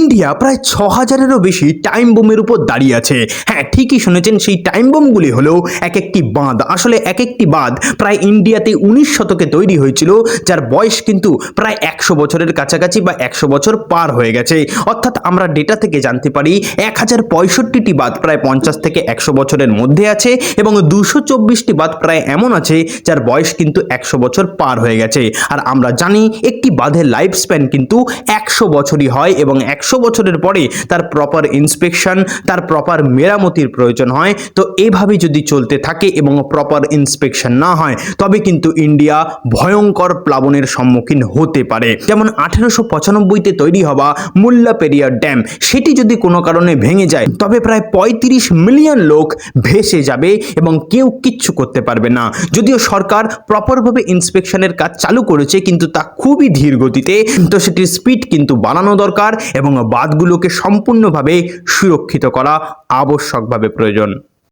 India প্রায় ছ হাজারেরও বেশি টাইম বোমের উপর দাঁড়িয়ে আছে। হ্যাঁ ঠিকই শুনেছেন, সেই টাইম বোমগুলি হলো এক একটি বাঁধ। আসলে এক একটি বাঁধ প্রায় ইন্ডিয়াতে উনিশ শতকে তৈরি হয়েছিল, যার বয়স কিন্তু প্রায় একশো বছরের কাছাকাছি বা একশো বছর পার হয়ে গেছে। অর্থাৎ আমরা ডেটা থেকে জানতে পারি এক হাজার পঁয়ষট্টিটি বাঁধ প্রায় পঞ্চাশ থেকে একশো বছরের মধ্যে আছে এবং দুশো চব্বিশটি বাঁধ প্রায় এমন আছে, যার বয়স কিন্তু একশো বছর পার হয়ে গেছে। আর আমরা জানি, একটি বাঁধের লাইফ স্প্যান কিন্তু একশো বছরই হয় এবং একশো বছরের পরে তার প্রপার ইন্সপেকশন তার প্রপার মেরামতির প্রয়োজন হয়। তো এভাবে যদি চলতে থাকে এবং প্রপার ইন্সপেকশন না হয়, তবে কিন্তু ইন্ডিয়া ভয়ঙ্কর প্লাবনের সম্মুখীন হতে পারে। যেমন আঠেরোশো পঁচানব্বইতে তৈরি হওয়া মুল্লা পেরিয়ার ড্যাম, সেটি যদি কোনো কারণে ভেঙে যায়, তবে প্রায় পঁয়ত্রিশ মিলিয়ন লোক ভেসে যাবে এবং কেউ কিচ্ছু করতে পারবে না। যদিও সরকার প্রপারভাবে ইন্সপেকশনের কাজ চালু করেছে, কিন্তু তা খুবই ধীর গতিতে। তো সেটির স্পিড কিন্তু বাড়ানো দরকার এবং বাঁধগুলোকে সম্পূর্ণভাবে সুরক্ষিত করা আবশ্যকভাবে প্রয়োজন।